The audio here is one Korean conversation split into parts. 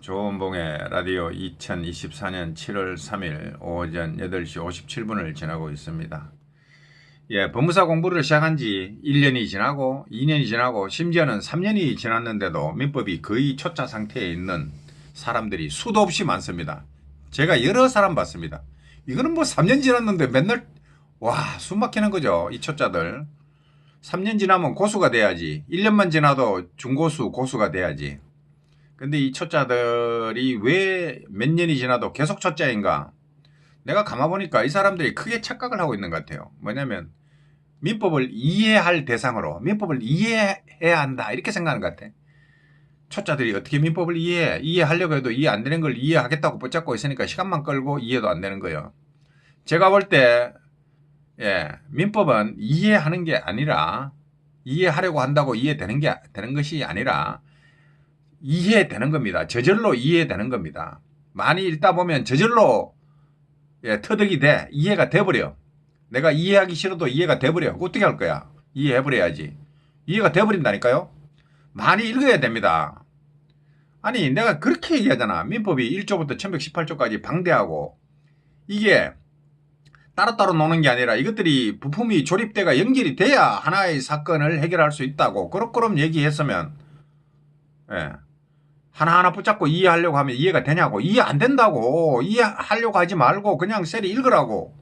조원봉의 라디오 2024년 7월 3일 오전 8시 57분을 지나고 있습니다. 예, 법무사 공부를 시작한 지 1년이 지나고 2년이 지나고 심지어는 3년이 지났는데도 민법이 거의 초짜 상태에 있는 사람들이 수도 없이 많습니다. 제가 여러 사람 봤습니다. 이거는 뭐 3년 지났는데 맨날 와, 숨 막히는 거죠. 이 초짜들. 3년 지나면 고수가 돼야지. 1년만 지나도 중고수, 고수가 돼야지. 근데 이 초짜들이 왜 몇 년이 지나도 계속 초짜인가? 내가 가만 보니까 이 사람들이 크게 착각을 하고 있는 것 같아요. 뭐냐면 민법을 이해할 대상으로 민법을 이해해야 한다 이렇게 생각하는 것 같아. 초짜들이 어떻게 민법을 이해해? 이해하려고 해도 이해 안 되는 걸 이해하겠다고 붙잡고 있으니까 시간만 끌고 이해도 안 되는 거예요. 제가 볼 때 예, 민법은 이해하는 게 아니라 이해하려고 한다고 이해되는 게 되는 것이 아니라 이해되는 겁니다. 저절로 이해되는 겁니다. 많이 읽다 보면 저절로 예, 터득이 돼. 이해가 돼버려. 내가 이해하기 싫어도 이해가 돼버려. 어떻게 할 거야? 이해해버려야지. 이해가 돼버린다니까요? 많이 읽어야 됩니다. 아니, 내가 그렇게 얘기하잖아. 민법이 1조부터 1118조까지 방대하고 이게 따로따로 노는 게 아니라 이것들이 부품이 조립돼가 연결이 돼야 하나의 사건을 해결할 수 있다고 그렇그럼 얘기했으면 예. 하나하나 붙잡고 이해하려고 하면 이해가 되냐고. 이해 안 된다고. 이해하려고 하지 말고 그냥 셀이 읽으라고.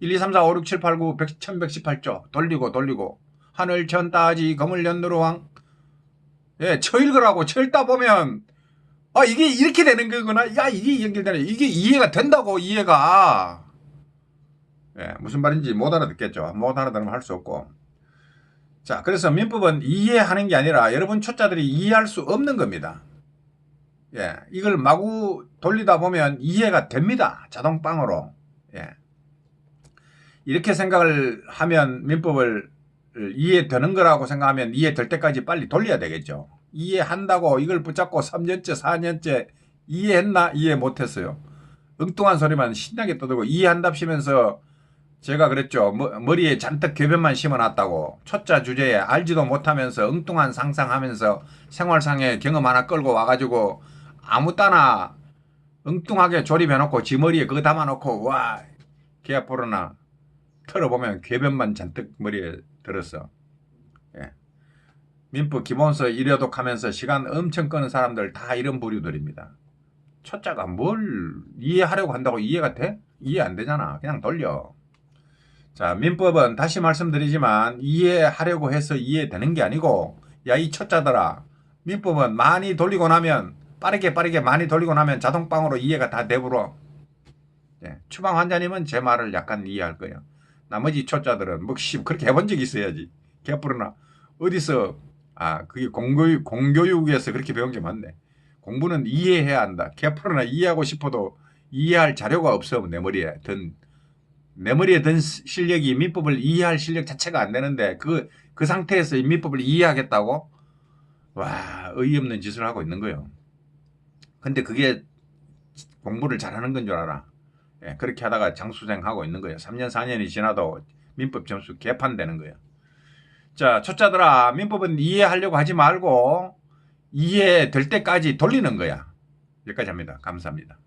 1, 2, 3, 4, 5, 6, 7, 8, 9, 100, 1118조. 돌리고 돌리고. 하늘 천 따지 검을 연누르 왕. 예, 쳐 읽으라고. 쳐 읽다 보면 아 이게 이렇게 되는 거구나. 야 이게 연결되네. 이게 이해가 된다고 이해가. 예, 무슨 말인지 못 알아듣겠죠. 못 알아들으면 할 수 없고. 자 그래서 민법은 이해하는 게 아니라 여러분 초짜들이 이해할 수 없는 겁니다 예, 이걸 마구 돌리다 보면 이해가 됩니다. 자동빵으로. 예. 이렇게 생각을 하면 민법을 이해되는 거라고 생각하면 이해될 때까지 빨리 돌려야 되겠죠. 이해한다고 이걸 붙잡고 3년째, 4년째 이해했나? 이해 못했어요. 엉뚱한 소리만 신나게 떠들고 이해한답시면서 제가 그랬죠. 머- 머리에 잔뜩 궤변만 심어놨다고. 초짜 주제에 알지도 못하면서 엉뚱한 상상하면서 생활상의 경험 하나 끌고 와가지고 아무 따나 엉뚱하게 조립해놓고 지 머리에 그거 담아놓고 와, 개 앞으로나 털어보면 궤변만 잔뜩 머리에 들었어. 예. 민법 기본서 일여독하면서 시간 엄청 끄는 사람들 다 이런 부류들입니다. 초짜가 뭘 이해하려고 한다고 이해가 돼? 이해 안 되잖아. 그냥 돌려. 자, 민법은 다시 말씀드리지만 이해하려고 해서 이해되는 게 아니고 야, 이 초짜들아. 민법은 많이 돌리고 나면 빠르게 빠르게 많이 돌리고 나면 자동빵으로 이해가 다 돼버려. 예, 추방 환자님은 제 말을 약간 이해할 거예요. 나머지 초짜들은 뭐 씨, 그렇게 해본 적이 있어야지. 개뿔이나 어디서 아 그게 공교육 공교육에서 그렇게 배운 게 맞네. 공부는 이해해야 한다. 개뿔이나 이해하고 싶어도 이해할 자료가 없어 내 머리에 든 내 머리에 든 실력이 민법을 이해할 실력 자체가 안 되는데 그그 상태에서 이 민법을 이해하겠다고 와 어이없는 짓을 하고 있는 거예요. 근데 그게 공부를 잘하는 건 줄 알아. 예, 그렇게 하다가 장수생하고 있는 거예요. 3년, 4년이 지나도 민법 점수 개판되는 거예요. 자, 초짜들아, 민법은 이해하려고 하지 말고 이해될 때까지 돌리는 거야. 여기까지 합니다. 감사합니다.